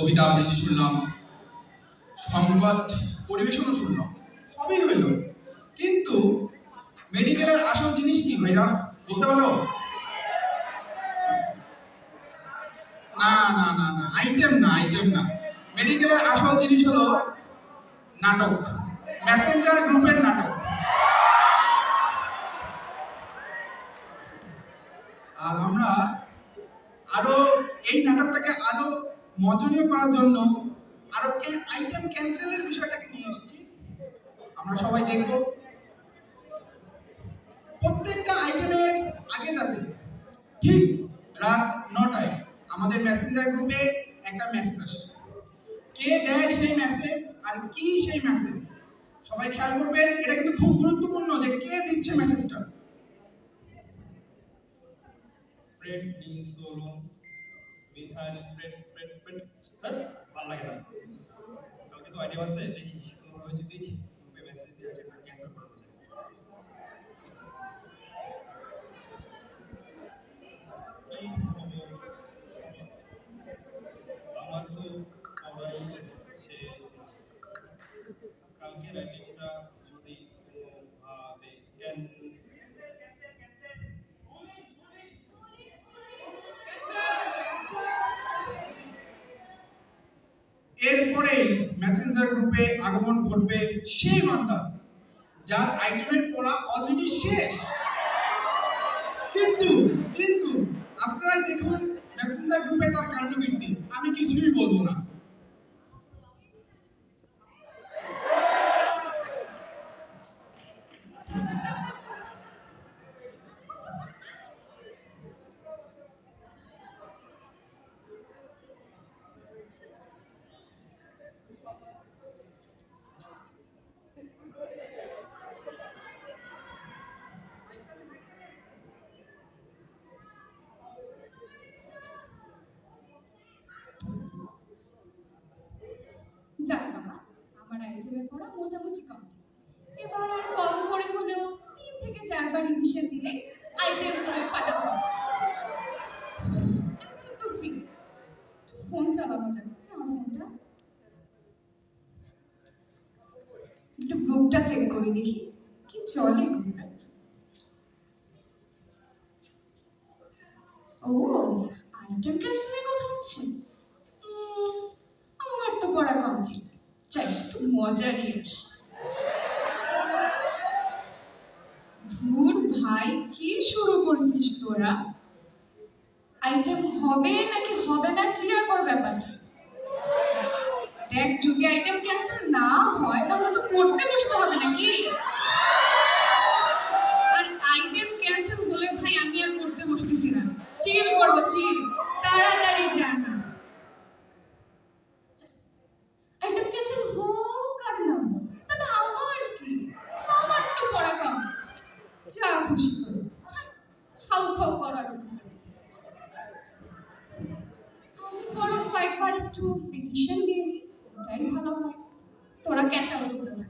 কবিতা আবৃত্তি শুনলাম, সংবাদ পরিবেশনও শুনলাম, সবই হইল কিন্তু মেডিকেলের আসল জিনিস কি ভাইরা বলতে পারো? না না না না আইটেম না আইটেম না। মেডিকেলের আসল জিনিস হলো নাটক মেসেঞ্জার গ্রুপের নাটক। আর আমরা আরও এই নাটকটাকে আরও মজনীয় করার জন্য আরও আইটেম ক্যান্সেলের বিষয়টাকে নিয়ে এসেছি। আমরা সবাই দেখব। প্রত্যেকটা আইটেমের আগেটাতে ঠিক রাত নটায় আমাদের মেসেঞ্জার গ্রুপে একটা মেসেজ আসে। কে দেয় সেই মেসেজ আর কি সেই মেসেজ সবাই খেয়াল করবেন, এটা কিন্তু খুব গুরুত্বপূর্ণ যে কে দিচ্ছে মেসেজটা প্রেড মিন্স হলো মিথাইল প্রেড প্রেড প্রেড হ্যাঁ ভালো লাগে না কালকে তো আইডিয়া আছে দেখি কোনোভাবে যদি গ্রুপে মেসেজ দিয়ে আইডিয়াটা ক্যান্সেল করা যায় কি হবে আমার তো পড়াই হচ্ছে কালকের আইটেমটা যদি কোনোভাবে ক্যান এরপরে মেসেঞ্জার গ্রুপে আগমন ঘটবে সেই বান্দা যার আইটেমের পড়া অলরেডি শেষ। কিন্তু কিন্তু আপনারা দেখুন মেসেঞ্জার গ্রুপে তার কাণ্ডকীর্তি আমি কিছুই বলব না যাক বাবা আমার আইটেমের পড়া মোটামুটি কম এবার আর কম করে হলেও তিন থেকে রিভিশন দিলে আইটেম ফাটা হবে এখন তো ফ্রি ফোন চালানো যাবে কি আমার ফোনটা একটু গ্রুপটা চেক করে দেখি কি চলে গ্রুপটা ও আইটেম ক্যান্সেলের কথা হচ্ছে উম, আমার তো পড়া কমপ্লিট চাই একটু মজা নিয়ে আসি ধুর ভাই, কি শুরু করছিস তোরা? আইটেম হবে নাকি হবে না ক্লিয়ার কর ব্যাপারটা। দেখ, যদি আইটেম ক্যান্সেল না হয়, তাহলে তো পড়তে বসতে হবে নাকি আর আইটেম ক্যান্সেল হলে ভাই আমি আর পড়তে বসতেছি না চিল করব চিল তাড়াতাড়ি জানা আইটেম ক্যান্সেল হোক আর না হোক, তাতে আমার কি আমার তো পড়া কম যা খুশি করো হ্যাঁ, খাও খাও করার উপরে। আমি বরং কয়েকবার একটু রিভিশন দিয়ে নিই ওটাই ভালো হয়। তোরা ক্যাচাও করতে থাক এখনও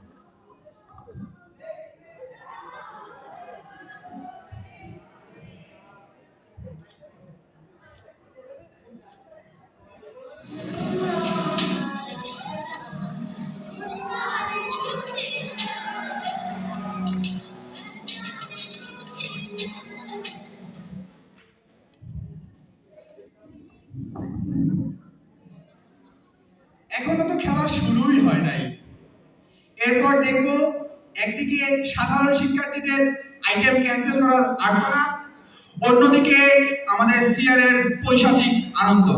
শিক্ষার্থীদের আইটেম ক্যান্সেল করার আগ্রহ অন্যদিকে আমাদের সিআর এর পৈশাচিক আনন্দ।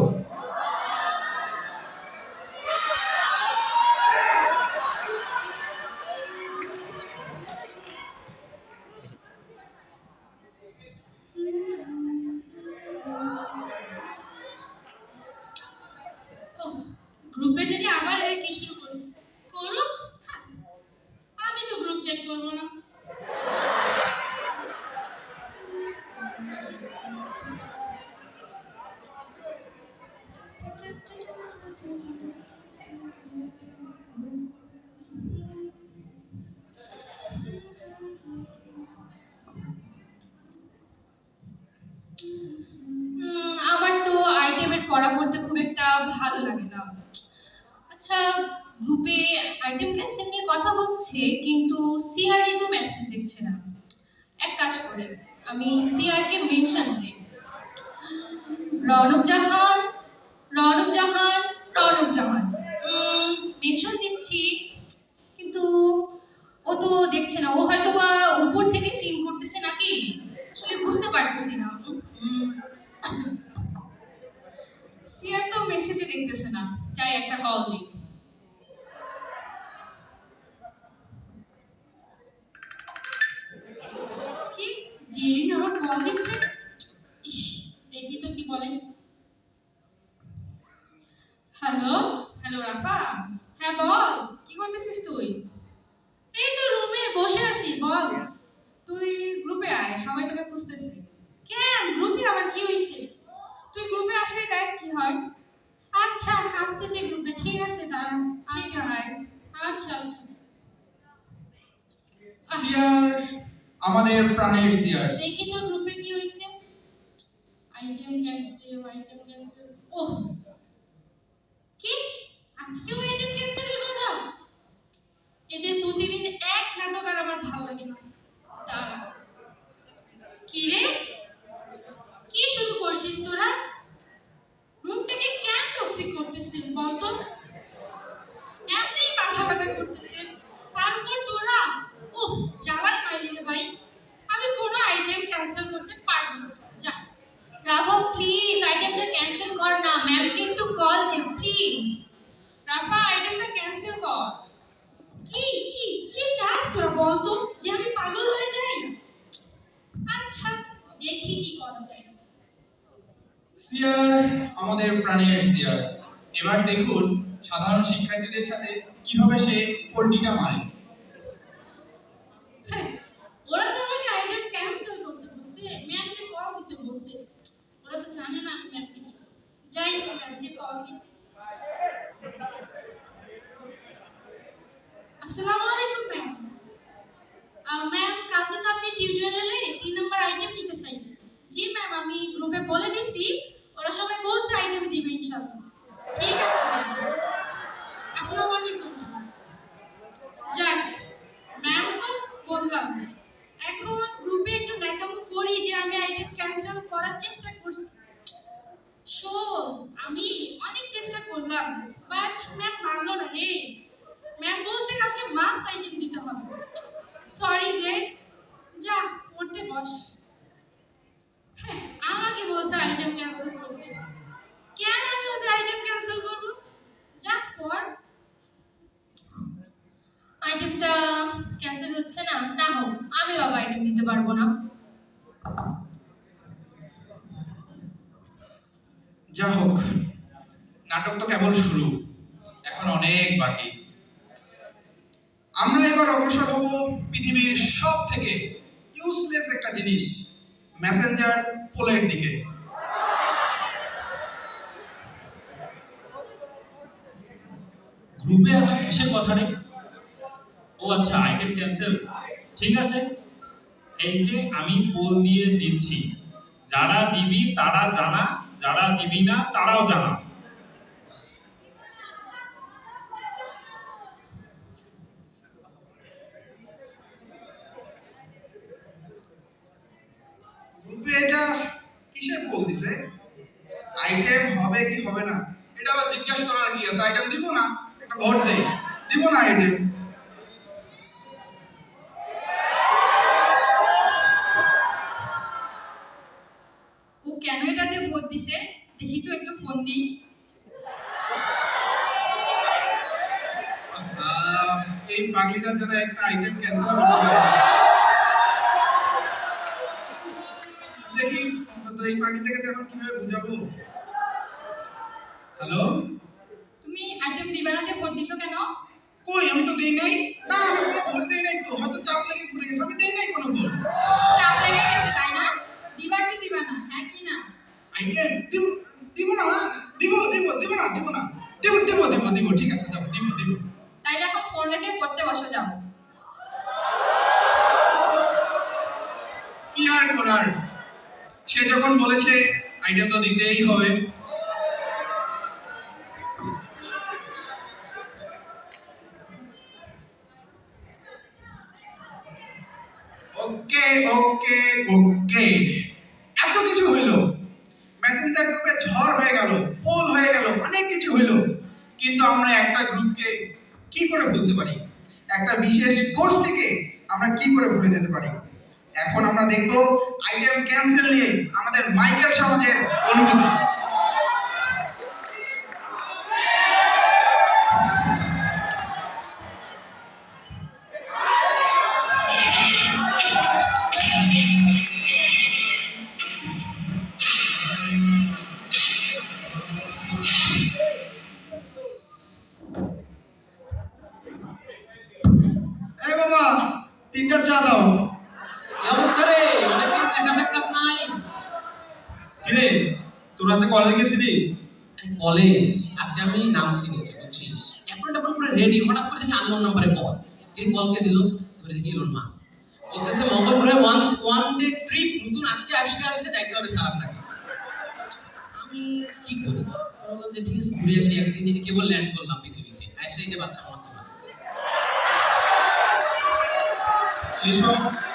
দেখছে না। ও হয়তো বা উপর থেকে সিন করতেছে নাকি? আসলে বুঝতে পারতেছি না। সিয়ার তো মেসেজে দেখতেছে না। চাই একটা কল দিই। Hello hello Rafa? হ্যাঁ বল। কি করতেছিস তুই? এই তো রুমে বসে আছি বল। তুই গ্রুপে আয় সবাই তোকে খুঁজতেছে। কেন? গ্রুপে আবার কি হয়েছে তুই গ্রুপে আসলে দেখ কি হয়। আচ্ছা আসতেছে গ্রুপে ঠিক আছে দাঁড়া। আচ্ছা হাই আচ্ছা আচ্ছা। সিয়ার আমাদের প্রাণের সিয়ার দেখি তো গ্রুপে কি হয়েছে আইটেম ক্যান্সেল আইটেম ক্যান্সেল ওহ! কি? আজকেও আইটেম এদের প্রতিদিন এক নাটক আর আমার ভালো লাগে না। দাঁড়া। কি রে? কি শুরু করছিস তোরা? মুখটাকে কেন টক্সিক করতেছিস বলতো? এমনি মাথা ব্যথা করতেছে। তারপর তোরা ওহ জ্বালাই পাইলি রে ভাই। আমি কোনো আইটেম ক্যান্সেল করতে পারব যা। রাঘব প্লিজ আইটেমটা ক্যান্সেল কর না। ম্যামকে একটু কল দে প্লিজ রাফা আইটেমটা ক্যান্সেল কর। কি কি কি চাস তোরা বলতো যে আমি পাগল হয়ে যাই? আচ্ছা দেখি কি করা যায়। সিয়ার আমাদের প্রাণের সিয়ার এবার দেখুন সাধারণ শিক্ষার্থীদের সাথে কীভাবে সে পল্টিটা মারে। হ্যাঁ, ওরা তো আমাকে আইটেম ক্যান্সেল করতে বলছে ম্যামকে কল দিতে বলছে। ওরা তো জানে না আমি ম্যামকে যাই ম্যামকে কল দিই আসসালামু আলাইকুম ম্যাম ম্যাম কালকে তো আপনি টিউটোরিয়ালে তিন নম্বর আইটেম নিতে চাইছেন জি ম্যাম আমি গ্রুপে বলে দিছি ওরা সবাই বলছে আইটেম দিবে ইনশাআল্লাহ ঠিক আছে ম্যাম আসসালামু আলাইকুম ম্যাম যাক ম্যাম তো বললাম এখন গ্রুপে একটু ন্যাকামো করি যে আমি আইটেম ক্যান্সেল করার চেষ্টা করছি শো আমি অনেক চেষ্টা করলাম বাট ম্যাম মানলো না রে ম্যাম বলছে কালকে মাস্ট আইটেম দিতে হবে সরি রে যা পড়তে বস হ্যাঁ আমাকে বলছে আইটেম ক্যান্সেল করতে কেন আমি ওদের আইটেম ক্যান্সেল করব যা পড় আইটেমটা ক্যান্সেল হচ্ছে না না হোক আমি বাবা আইটেম দিতে পারব না যা হোক নাটক তো কেবল শুরু এখন অনেক বাকি আমরা এবার অগ্রসর হব পৃথিবীর সব থেকে ইউজলেস একটা জিনিস মেসেঞ্জার পোলের দিকে গ্রুপে এত কিসের কথা নেই ও আচ্ছা আইটেম ক্যান্সেল ঠিক আছে? এই যে আমি পোল দিয়ে দিচ্ছি। যারা দিবি তারা জানা, যারা দিবি না তারাও জানা গ্রুপে এটা কিসের পোল দিছে আইটেম হবে কি হবে না? এটা আবার জিজ্ঞাসা করার কি আছে? আইটেম দিব না? একটা ভোট দেই। দিব না আইটেম আইডিয়া তো দিতেই হবে। ওকে ওকে ওকে। এত কিছু হইল। মেসেঞ্জার গ্রুপে ঝড় হয়ে গেল, পোল হয়ে গেল, অনেক কিছু হইল। কিন্তু আমরা একটা গ্রুপকে কি করে ভুলতে পারি? একটা বিশেষ গোষ্ঠীকে আমরা কি করে ভুলে যেতে পারি? এখন আমরা দেখব আইটেম ক্যান্সেল নিয়ে আমাদের মাইকেল সমাজের বাবা তিনটা চা দাও। অবস্থা রে? অনেকদিন দেখা সাক্ষাৎ নাই। কিরে তোর আজকে কলেজে গেছিলি? কলেজ আজকে আমি নাম বুঝছিস? অ্যাপয়েন্ট করে রেডি হঠাৎ করে দেখি আননোন নাম্বারে কল তিনি কল কে দিল? ধরে দেখি ইলন মাস্ক বলতেছে মঙ্গলপুরে ওয়ান ওয়ান ডে ট্রিপ নতুন আজকে আবিষ্কার হয়েছে যাইতে হবে স্যার আপনাকে আমি কি করি? বললাম যে ঠিক আছে ঘুরে আসি একদিন। নিজে কেবল ল্যান্ড করলাম পৃথিবীতে। এসে এই যে বাচ্চা আমার এইসব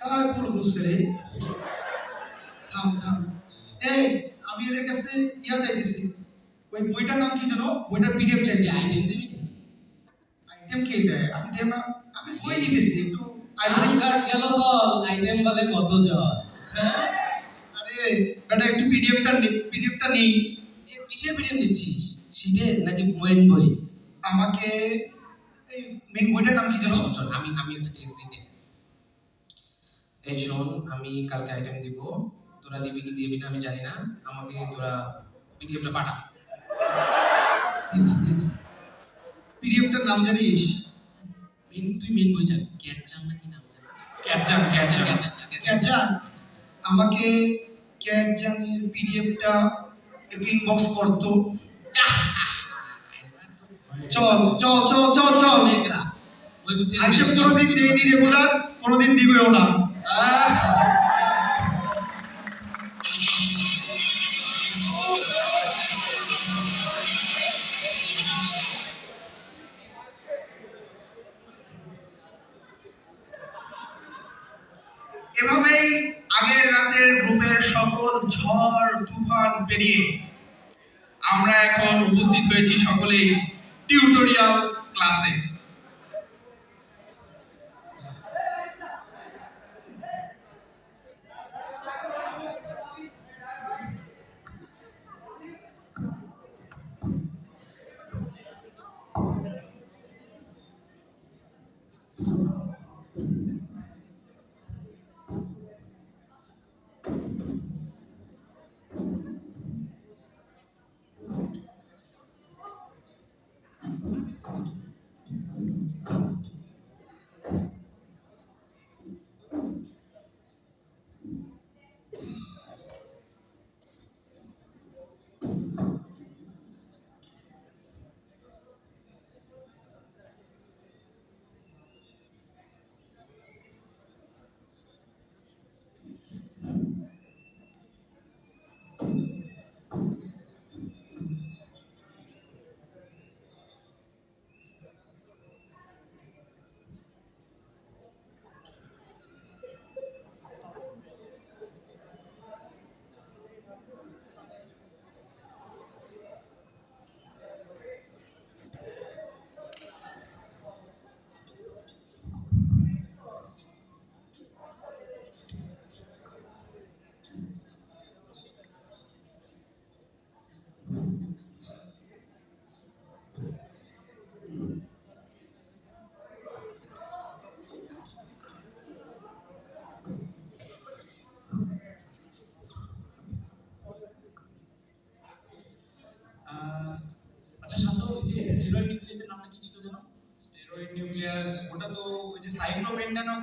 কার খুলছে রে। থাম থাম। এই আমি এদের কাছে ইয়া চাইতেছি। ওই বইটার নাম কি জানো বইটার পিডিএফ চাইতেছি। আইটেম দিবি আইটেম কে দেয়? আইটেম আমি বই নিতেছি একটু আইটেম কার্ড গেল তো? আইটেম বলে কত হ্যাঁ? আরে এটা একটু পিডিএফটা পিডিএফটা নেই কিসের পিডিএম দিচ্ছিস সিটের নাকি মেন বই? আমাকে এই মেন বইটার নাম কি জানো শোন আমি আমি একটা টেক্সট দিতে এই শোন আমি কালকে আইটেম দিব। তোরা দিবি কি দিবি না আমি জানি না। আমাকে তোরা পিডিএফটা পাঠা। পিডিএফটার নাম জানিস? মেন তুই মেন বই জানি। ক্যাট চাং নাকি নাম জানি। ক্যাপচান ক্যাপচান ক্যাটজাং আমাকে ক্যাটজাংয়ের পিডিএফটা একটু ইনবক্স করতো চল চল চল চল চল। নেগরা ওই আইটেম কোনোদিন দেয়নি রেগুলার কোনোদিন দিবেও না। এভাবেই আগের রাতের গ্রুপের সকল ঝড়, তুফান পেরিয়ে আমরা এখন উপস্থিত হয়েছি সকলেই টিউটোরিয়াল ক্লাসে।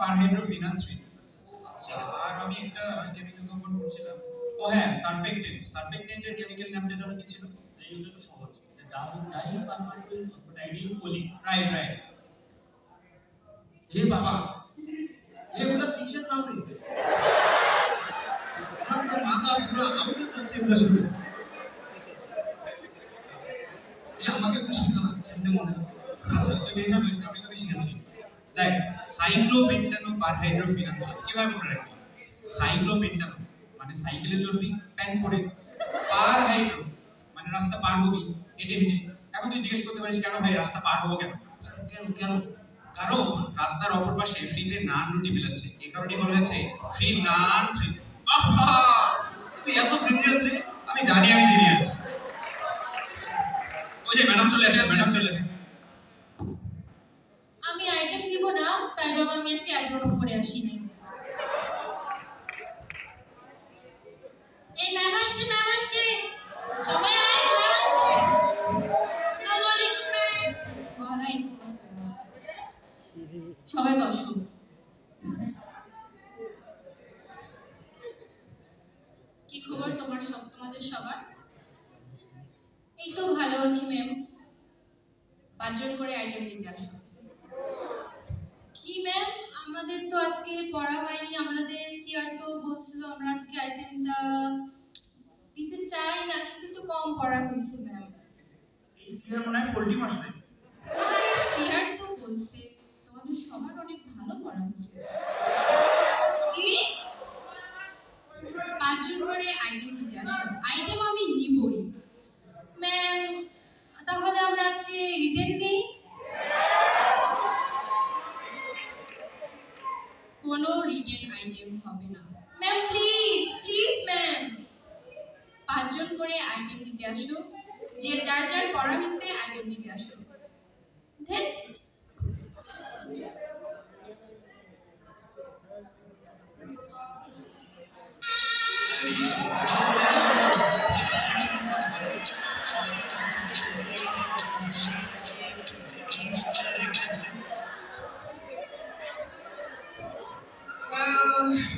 পারহাইড্রোফিনাল থ্রি আচ্ছা আচ্ছা আর আমি একটা কেমিক্যাল কম্পাউন্ড পড়ছিলাম ও হ্যাঁ সারফেক্টেন্ট সারফেক্টেন্টের কেমিক্যাল নামটা যেন কি ছিল? এইটা তো সহজ। যে di dipalmitoyl phosphatidyl choline right right এ বাবা এগুলো কিসের নাম রে? মাথা পুরো আউটে যাচ্ছে এগুলো শুনে। আমাকে একটু শেখা না কেমনে মনে হয় আচ্ছা তুই টেনশন করিস আমি তোকে শিখাচ্ছি। দেখ, সাইক্লোপেন্টানো পারহাইড্রোফিনানচিন কীভাবে মনে রাখবি? সাইক্লোপেন্টানো মানে সাইকেলে চড়বি, প্যান পরে। পার হাইড্রো মানে রাস্তা পার হবি, হেঁটে হেঁটে। এখন তুই জিজ্ঞেস করতে পারিস, কেন ভাই রাস্তা পার হব কেন? কেন কেন? কারণ রাস্তার অপর পাশে ফ্রিতে নান রুটি বিলাচ্ছে। এই কারণেই বলা হয়েছে ফ্রি নান ফ্রি আহা! তুই এত জিনিয়াস রে, আমি জানি আমি জিনিয়াস ওই যে ম্যাডাম চলে আসে ম্যাডাম চলে আসে আমি দিব না, তাই বাবা আমি আজকে অ্যাপ্রোভ করে আসিনি। এই ম্যাম আসছে ম্যাম আসছে। সবাই আয় কি খবর তোমার সব, তোমাদের সবার? এই তো ভালো আছি ম্যাম পাঁচজন করে আইটেম দিতে আসো কি ম্যাম আমাদের তো আজকে পড়া হয়নি আমাদের সিআর তো বলছিল আমরা আজকে আইটেমটা দিতে চাই না কিন্তু একটু কম পড়া হয়েছে ম্যাম এই সিআর মনে হয় পোল্ট্রি মারছে। তোমাদের সিআর তো বলছে তোমাদের সবার অনেক ভালো পড়া হয়েছে। কি? পাঁচজন করে আইটেম দিতে আসো। আইটেম আমি নিবই। ম্যাম তাহলে আমরা আজকে রিটেন দিই।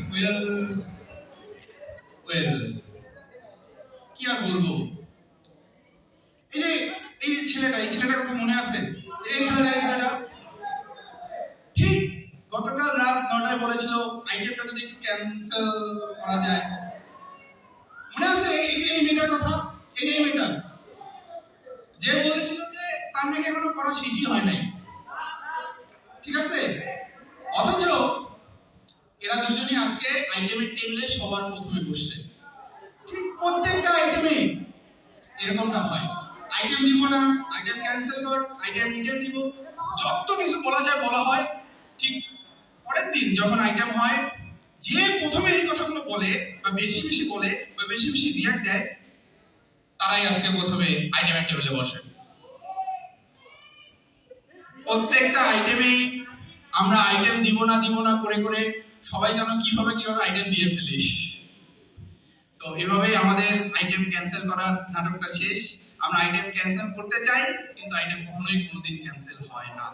ওয়েল ওয়েল কি আর বলব এই যে এই ছেলেটা এই ছেলেটার কথা মনে আছে এই ছেলেটা এই ছেলেটা ঠিক গতকাল রাত নটায় বলেছিল আইটেমটা যদি একটু ক্যান্সেল করা যায় মনে আছে এই যে এই মেয়েটার কথা এই যে এই মেয়েটার যে বলেছিল যে তার নাকি এখনও পড়া শেষই হয় নাই ঠিক আছে অথচ এরা দুজনই আজকে আইটেমের টেবিলে সবার প্রথমে বসছে। ঠিক প্রত্যেকটা আইটেমে এরকমটা হয়। আইটেম দিব না আইটেম ক্যান্সেল কর আইটেম রিটেন দিব। যত কিছু বলা যায় বলা হয়, ঠিক পরের দিন যখন আইটেম হয়, যে প্রথমে এই কথাগুলো বলে বা বেশি বেশি বলে বা বেশি বেশি রিয়াক্ট দেয়, তারাই আজকে প্রথমে আইটেমের টেবিলে বসে। প্রত্যেকটা আইটেমেই আমরা আইটেম দিব না দিব না, করে করে সবাই যেন কীভাবে কীভাবে আইটেম দিয়ে ফেলিস তো এভাবেই আমাদের আইটেম ক্যান্সেল করার নাটকটা শেষ। আমরা আইটেম ক্যান্সেল করতে চাই, কিন্তু আইটেম কখনোই কোনোদিন ক্যান্সেল হয় না।